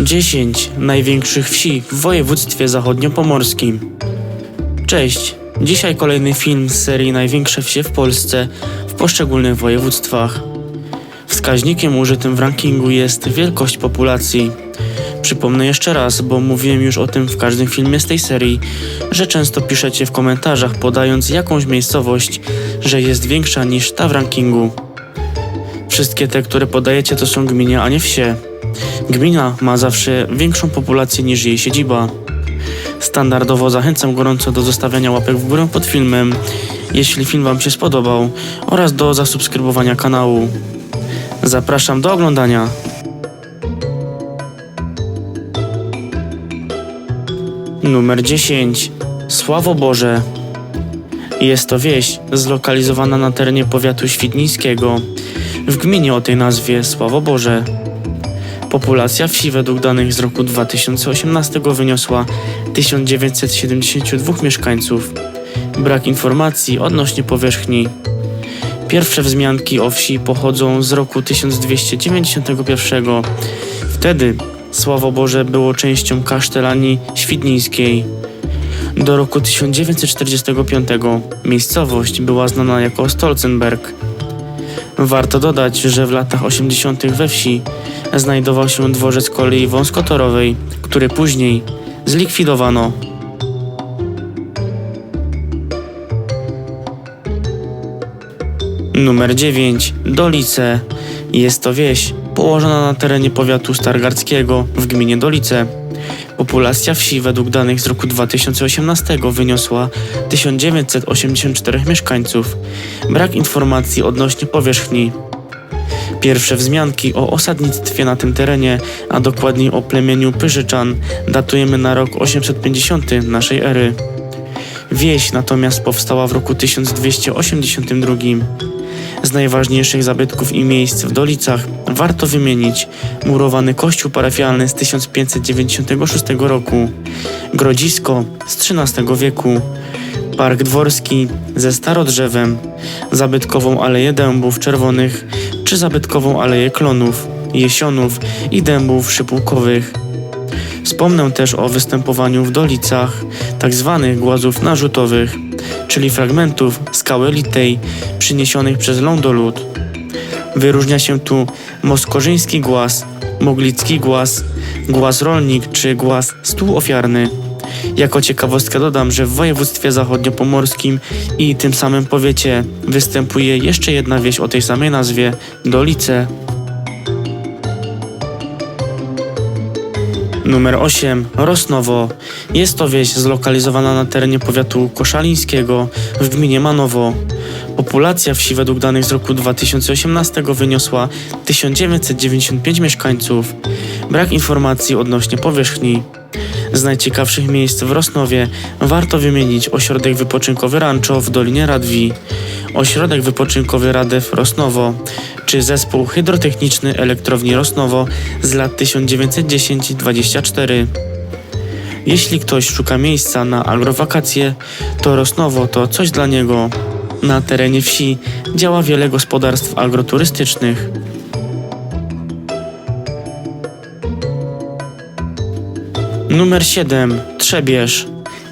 10 największych wsi w województwie zachodniopomorskim. Cześć! Dzisiaj kolejny film z serii Największe wsie w Polsce w poszczególnych województwach. Wskaźnikiem użytym w rankingu jest wielkość populacji. Przypomnę jeszcze raz, bo mówiłem już o tym w każdym filmie z tej serii, że często piszecie w komentarzach podając jakąś miejscowość, że jest większa niż ta w rankingu. Wszystkie te, które podajecie, to są gminy, a nie wsie. Gmina ma zawsze większą populację niż jej siedziba. Standardowo zachęcam gorąco do zostawiania łapek w górę pod filmem, jeśli film Wam się spodobał, oraz do zasubskrybowania kanału. Zapraszam do oglądania. Numer 10. Sławo Boże. Jest to wieś zlokalizowana na terenie powiatu świdnickiego, w gminie o tej nazwie Sławo Boże. Populacja wsi według danych z roku 2018 wyniosła 1972 mieszkańców. Brak informacji odnośnie powierzchni. Pierwsze wzmianki o wsi pochodzą z roku 1291. Wtedy Sławo Boże było częścią kasztelanii świdnickiej. Do roku 1945 miejscowość była znana jako Stolzenberg. Warto dodać, że w latach 80. we wsi znajdował się dworzec kolei wąskotorowej, który później zlikwidowano. Numer 9. Dolice. Jest to wieś położona na terenie powiatu stargardzkiego w gminie Dolice. Populacja wsi według danych z roku 2018 wyniosła 1984 mieszkańców. Brak informacji odnośnie powierzchni. Pierwsze wzmianki o osadnictwie na tym terenie, a dokładniej o plemieniu Pyżyczan, datujemy na rok 850 naszej ery. Wieś natomiast powstała w roku 1282. Z najważniejszych zabytków i miejsc w Dolicach warto wymienić murowany kościół parafialny z 1596 roku, grodzisko z XIII wieku, park dworski ze starodrzewem, zabytkową aleję dębów czerwonych czy zabytkową aleję klonów, jesionów i dębów szypułkowych. Wspomnę też o występowaniu w Dolicach tzw. głazów narzutowych, czyli fragmentów skały litej przyniesionych przez lądolud. Wyróżnia się tu moskorzyński głaz, moglicki głaz, głaz rolnik czy głaz stół ofiarny. Jako ciekawostkę dodam, że w województwie zachodniopomorskim i tym samym powiecie występuje jeszcze jedna wieś o tej samej nazwie Dolice. Numer 8. Rosnowo. Jest to wieś zlokalizowana na terenie powiatu koszalińskiego w gminie Manowo. Populacja wsi według danych z roku 2018 wyniosła 1995 mieszkańców. Brak informacji odnośnie powierzchni. Z najciekawszych miejsc w Rosnowie warto wymienić ośrodek wypoczynkowy Rancho w Dolinie Radwi, ośrodek wypoczynkowy Radew Rosnowo, czy zespół hydrotechniczny elektrowni Rosnowo z lat 1910-24. Jeśli ktoś szuka miejsca na agrowakacje, to Rosnowo to coś dla niego. Na terenie wsi działa wiele gospodarstw agroturystycznych. Numer 7. Trzebież.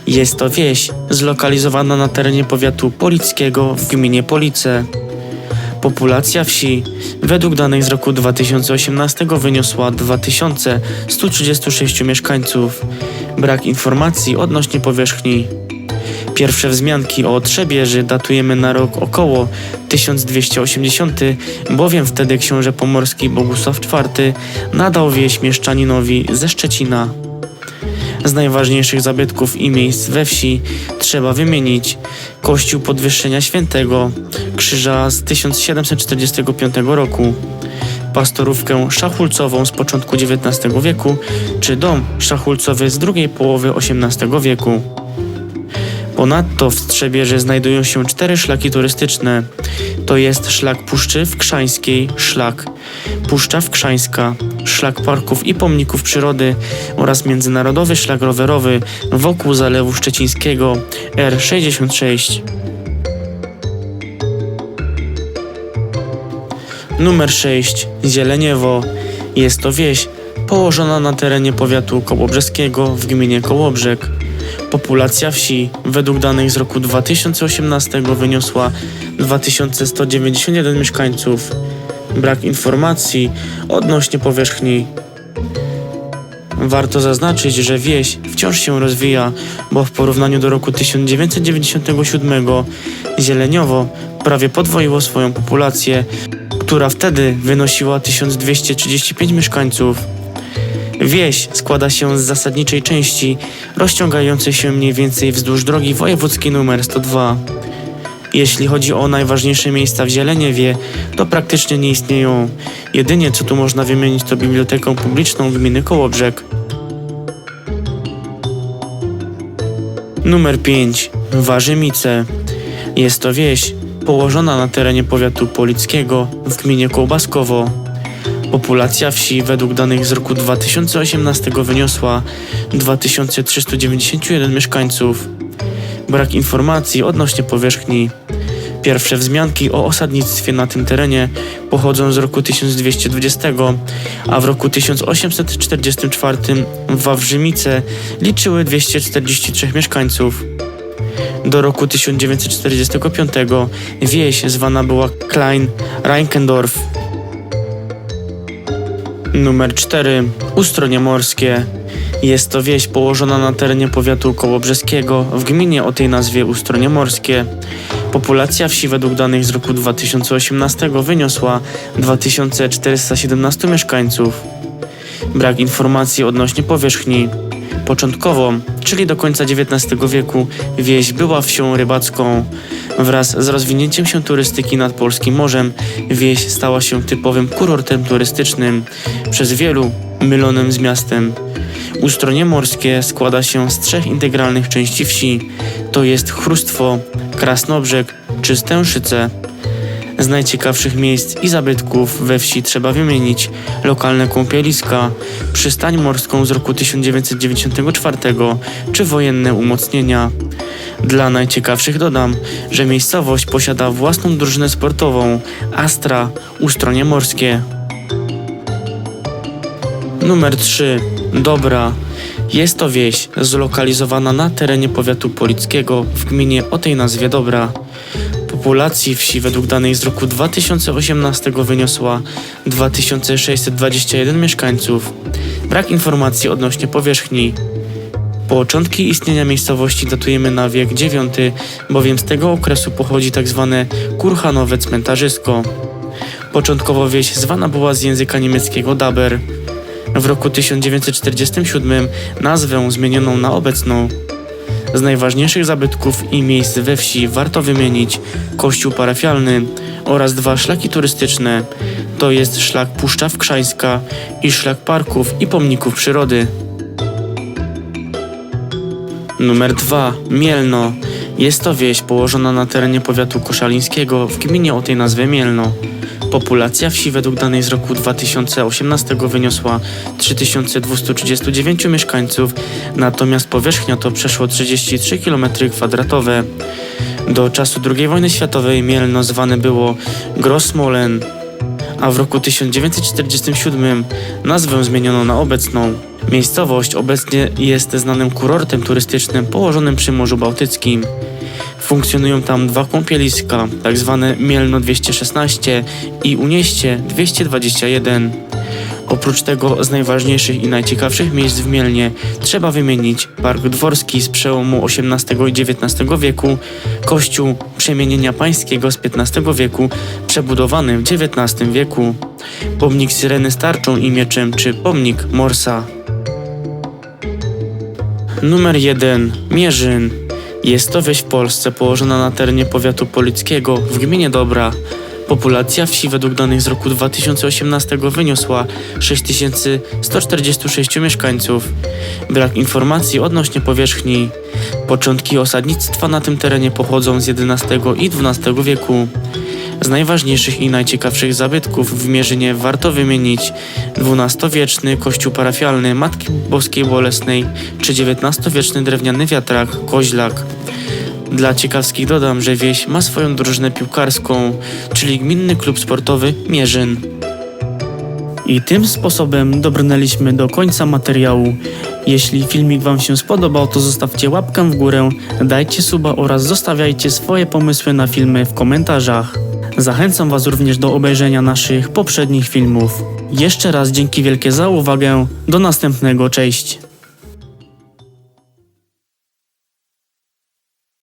Jest to wieś zlokalizowana na terenie powiatu polickiego w gminie Police. Populacja wsi według danych z roku 2018 wyniosła 2136 mieszkańców. Brak informacji odnośnie powierzchni. Pierwsze wzmianki o Trzebieży datujemy na rok około 1280, bowiem wtedy książę pomorski Bogusław IV nadał wieś mieszczaninowi ze Szczecina. Z najważniejszych zabytków i miejsc we wsi trzeba wymienić Kościół Podwyższenia Świętego, krzyża z 1745 roku, pastorówkę szachulcową z początku XIX wieku, czy dom szachulcowy z drugiej połowy XVIII wieku. Ponadto w Strzebierze znajdują się cztery szlaki turystyczne. To jest szlak Puszczy w Krzańskiej, szlak Puszcza Wkrzańska, szlak parków i pomników przyrody oraz międzynarodowy szlak rowerowy wokół Zalewu Szczecińskiego R66. Numer 6. Zieleniewo. Jest to wieś położona na terenie powiatu kołobrzeskiego w gminie Kołobrzeg. Populacja wsi według danych z roku 2018 wyniosła 2191 mieszkańców. Brak informacji odnośnie powierzchni. Warto zaznaczyć, że wieś wciąż się rozwija, bo w porównaniu do roku 1997 Zieleniowo prawie podwoiło swoją populację, która wtedy wynosiła 1235 mieszkańców. Wieś składa się z zasadniczej części rozciągającej się mniej więcej wzdłuż drogi wojewódzkiej nr 102. Jeśli chodzi o najważniejsze miejsca w Zieleniewie, to praktycznie nie istnieją. Jedynie co tu można wymienić to bibliotekę publiczną gminy Kołobrzeg. Numer 5. Warzymice. Jest to wieś położona na terenie powiatu polickiego w gminie Kołbaskowo. Populacja wsi według danych z roku 2018 wyniosła 2391 mieszkańców. Brak informacji odnośnie powierzchni. Pierwsze wzmianki o osadnictwie na tym terenie pochodzą z roku 1220, a w roku 1844 Wawrzymice liczyły 243 mieszkańców. Do roku 1945 wieś zwana była Klein Reichendorf. Numer 4. Ustronie Morskie. Jest to wieś położona na terenie powiatu kołobrzeskiego w gminie o tej nazwie Ustronie Morskie. Populacja wsi według danych z roku 2018 wyniosła 2417 mieszkańców. Brak informacji odnośnie powierzchni. Początkowo, czyli do końca XIX wieku, wieś była wsią rybacką. Wraz z rozwinięciem się turystyki nad Polskim Morzem, wieś stała się typowym kurortem turystycznym, przez wielu mylonym z miastem. Ustronie morskie składa się z trzech integralnych części wsi, to jest Chrustwo, Krasnobrzeg czy Stęszyce. Z najciekawszych miejsc i zabytków we wsi trzeba wymienić lokalne kąpieliska, przystań morską z roku 1994 czy wojenne umocnienia. Dla najciekawszych dodam, że miejscowość posiada własną drużynę sportową Astra Ustronie Morskie. Numer 3. Dobra. Jest to wieś zlokalizowana na terenie powiatu polickiego w gminie o tej nazwie Dobra. Populacji wsi według danych z roku 2018 wyniosła 2621 mieszkańców. Brak informacji odnośnie powierzchni. Początki istnienia miejscowości datujemy na wiek IX, bowiem z tego okresu pochodzi tzw. kurhanowe cmentarzysko. Początkowo wieś zwana była z języka niemieckiego Daber. W roku 1947 nazwę zmieniono na obecną. Z najważniejszych zabytków i miejsc we wsi warto wymienić kościół parafialny oraz dwa szlaki turystyczne. To jest szlak Puszczaw Krzańska i szlak parków i pomników przyrody. Numer 2. Mielno. Jest to wieś położona na terenie powiatu koszalińskiego w gminie o tej nazwie Mielno. Populacja wsi według danych z roku 2018 wyniosła 3239 mieszkańców, natomiast powierzchnia to przeszło 33 km2. Do czasu II wojny światowej Mielno zwane było Grossmolen, a w roku 1947 nazwę zmieniono na obecną. Miejscowość obecnie jest znanym kurortem turystycznym położonym przy Morzu Bałtyckim. Funkcjonują tam dwa kąpieliska, tak zwane Mielno 216 i Unieście 221. Oprócz tego z najważniejszych i najciekawszych miejsc w Mielnie trzeba wymienić Park Dworski z przełomu XVIII i XIX wieku, kościół Przemienienia Pańskiego z XV wieku, przebudowany w XIX wieku, pomnik Syreny z i mieczem czy pomnik Morsa. Numer 1. Mierzyn. Jest to wieś w Polsce położona na terenie powiatu polickiego w gminie Dobra. Populacja wsi według danych z roku 2018 wyniosła 6146 mieszkańców. Brak informacji odnośnie powierzchni. Początki osadnictwa na tym terenie pochodzą z XI i XII wieku. Z najważniejszych i najciekawszych zabytków w Mierzynie warto wymienić XII-wieczny kościół parafialny Matki Boskiej Bolesnej czy XIX-wieczny drewniany wiatrak Koźlak. Dla ciekawskich dodam, że wieś ma swoją drużynę piłkarską, czyli gminny klub sportowy Mierzyn. I tym sposobem dobrnęliśmy do końca materiału. Jeśli filmik Wam się spodobał, to zostawcie łapkę w górę, dajcie suba oraz zostawiajcie swoje pomysły na filmy w komentarzach. Zachęcam Was również do obejrzenia naszych poprzednich filmów. Jeszcze raz dzięki wielkie za uwagę. Do następnego, cześć.